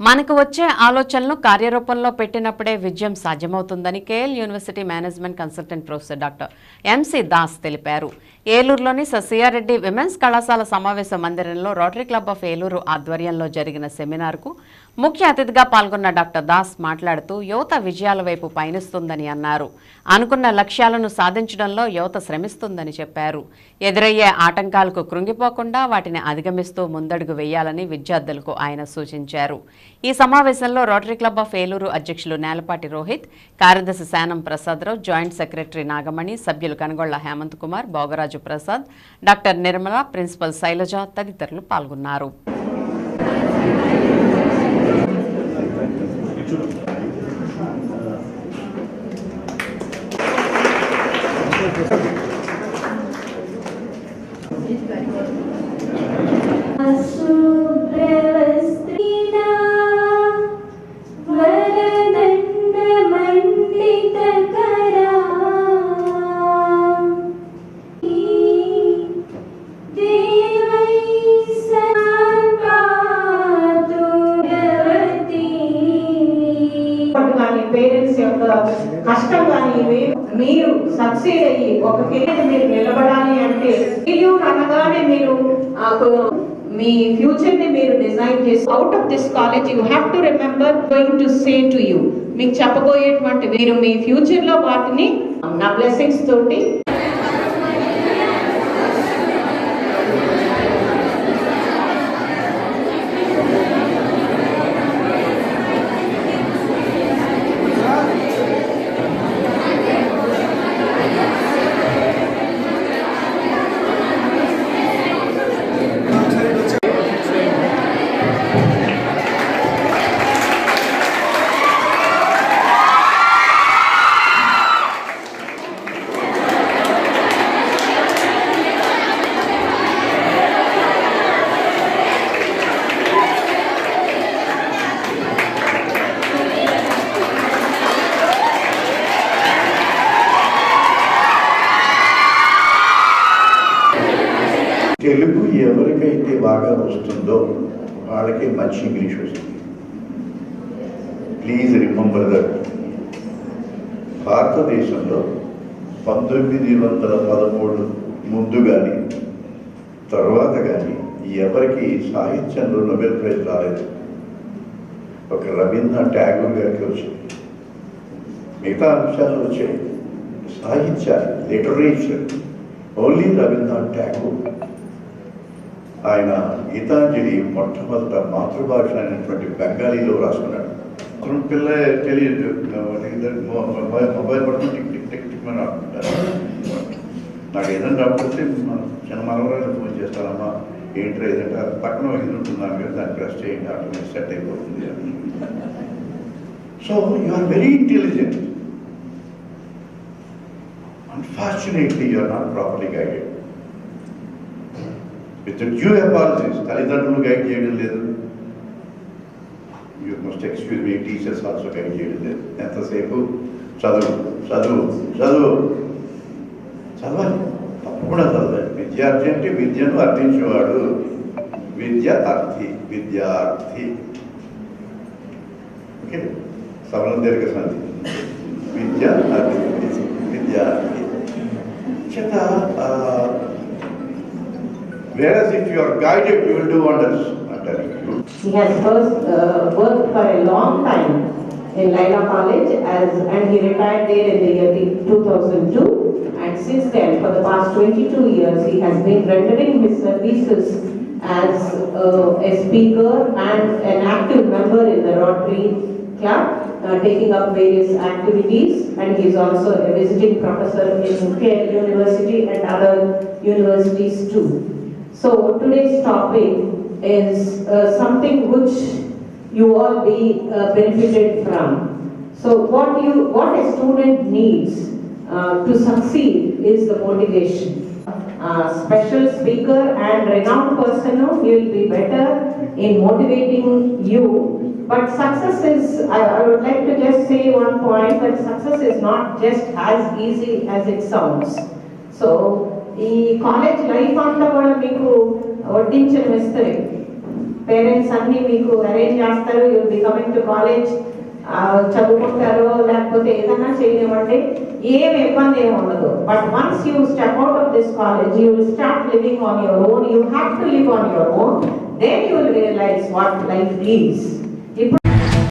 మనకు వచ్చే ఆలోచనలు కార్యరూపంలో పెట్టినప్పుడే విజయం సాధ్యమవుతుందని KL university management consultant professor doctor MC Das తెలిపారు. ఏలూరులోని ససియారెడ్డి విమెన్స్ కళాశాల సమావేశ మందిరంలో రోటరీ క్లబ్ ఆఫ్ ఏలూరు ఆధ్వర్యంలో జరిగిన సెమినార్కు ముఖ్య అతిథిగా పాల్గొన్న డాక్టర్ దాస్ మాట్లాడుతూ యువత విజయాల వైపు పయనిస్తుందని అన్నారు. అనుకున్న లక్ష్యాలను సాధించడంలో యువత శ్రమిస్తుందని చెప్పారు. ఎదురయ్యే ఆటంకాలకు కృంగిపోకుండా వాటిని అధిగమిస్తూ ముందడుగు వేయాలని విద్యార్థులకు ఆయన సూచించారు. ఈ సమావేశంలో రోటరీ క్లబ్ ఆఫ్ ఏలూరు అధ్యక్షులు నేలపాటి రోహిత్ కార్యదర్శి శానం ప్రసాదరావు జాయింట్ సెక్రటరీ నాగమణి సభ్యులు కనగొళ్ళ హేమంత్ కుమార్ భోగరాజు ప్రసాద్ డాక్టర్ నిర్మల ప్రిన్సిపల్ శైలజ తదితరులు పాల్గొన్నారు కష్టం కానీ మీరు సక్సీడ్ అయ్యి ఒక కెరీర్ మీరు నిలబడాలి అంటే ఫెయిల్యూర్ అనగానే మీరు మీ ఫ్యూచర్ని మీరు డిజైన్ చేసి out of this college you have to remember going to say to you మీకు చెప్పబోయేటువంటి మీరు మీ ఫ్యూచర్లో వాటిని నా బ్లెస్సింగ్స్ తోటి తెలుగు ఎవరికైతే బాగా వస్తుందో వాళ్ళకి మంచి ఇంగ్లీష్ వస్తుంది. ప్లీజ్ రిమంబర్ దట్ భారతదేశంలో పంతొమ్మిది వందల పదమూడు ముందు కానీ తర్వాత కానీ ఎవరికి సాహిత్యంలో నోబెల్ ప్రైజ్ రాలేదు. ఒక రవీంద్రనాథ్ ట్యాగూర్ గారికి వచ్చింది. మిగతా అంశాలు వచ్చాయి. సాహిత్య లిటరేచర్ ఓన్లీ రవీంద్రనాథ్ ట్యాగూర్. ఆయన గీతాంజలి మొట్టమొదట మాతృభాష అయినటువంటి బెంగాలీలో రాసుకున్నాడు. అతను పిల్ల తెలియదు. Mobile mobile tick tick tick tick అని ఆడుకుంటారు. నాకు ఏదైనా రాకపోతే చిన్న మనవరాలు ఫోన్ చేస్తారమ్మా ఏంటి ఏదంటే పక్కన ఇది ఉంటున్నాను కదా దాన్ని ప్రెస్ చేయండి ఆటోమేటిక్ సెట్ అయిపోతుంది so you are very intelligent unfortunately you are not properly guided with due apologies తల్లిదండ్రులు గైడ్ చేయడం లేదు. You must excuse me teachers also guide చేయడం లేదు. ఎంతసేపు? చదువు చదువు చదువు. చదవాలి. తప్పకుండా చదవాలి. విద్యార్థి అంటే విద్యను అర్థించేవాడు విద్య అర్థి విద్యార్థి. ఓకే? సవరణ దీర్ఘ సంధి. విద్య అర్థి విద్యార్థి చేత Whereas if you are guided, you will do wonders. He has first uh, worked for a long time in Laila College as, and he retired there in the year 2002. And since then, for the past 22 years, he has been rendering his services as uh, a speaker and an active member in the Rotary Club, uh, taking up various activities. And he is also a visiting professor in KL University and other universities too. So today's topic is uh, something which you all be uh, benefited from. So what you, what a student needs uh, to succeed is the motivation. Uh, Special speaker and renowned person, he will be better in motivating you. But success is, I I would like to just say one point, that success is not just as easy as it sounds. So ఈ college life అంతా కూడా మీకు వడ్డించిన ఇస్తుంది parents అన్ని మీకు arrange చేస్తారు you be coming to college చదువుకుంటారు లేకపోతే ఏదైనా చేయనివ్వండి ఏం ఇబ్బంది ఏమి ఉండదు. But once you step out of this college you will start living on your own you have to live on your own then you will realise what life is